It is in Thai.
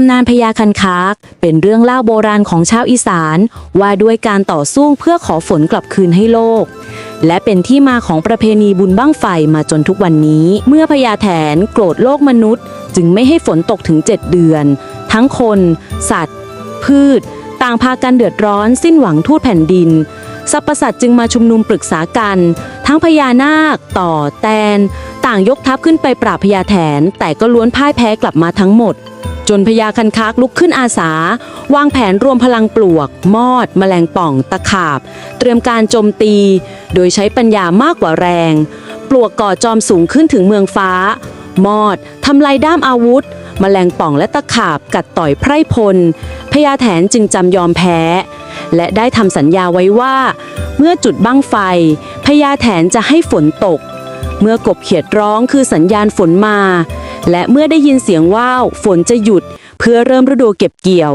ำนานพญาคันคาก เป็นเรื่องเล่าโบราณของชาวอีสาน ว่าด้วยการต่อสู้เพื่อขอฝนกลับคืนให้โลก และเป็นที่มาของประเพณีบุญบั้งไฟมาจนทุกวันนี้ เมื่อพญาแถนโกรธโลกมนุษย์ จึงไม่ให้ฝนตกถึง 7 เดือน ทั้งคน สัตว์ พืช ต่างพากันเดือดร้อนสิ้นหวังทูตแผ่นดินสรรพสัตว์จึงมาชุมนุมปรึกษากัน ทั้งพญานาค ต่อแตน ต่างยกทัพขึ้นไปปราบพญาแถน แต่ก็ล้วนพ่ายแพ้กลับมาทั้งหมด จนพญาคันคากลุกขึ้นอาสา วางแผนรวมพลังปลวก มอด แมลงป่อง ตะขาบ เตรียมการโจมตี โดยใช้ปัญญามากกว่าแรง ปลวกก่อจอมสูงขึ้นถึงเมืองฟ้า มอดทำลายด้ามอาวุธ แมลงป่องและตะขาบกัดต่อยไพร่พลพญาแถนจึงจำยอมแพ้ และได้ทำสัญญาไว้ว่า เมื่อจุดบั้งไฟพญาแถนจะให้ฝนตก เมื่อกบเขียดร้องคือสัญญาณฝนมา และเมื่อได้ยินเสียงว่าวฝนจะหยุด เพื่อเริ่มฤดูเก็บเกี่ยว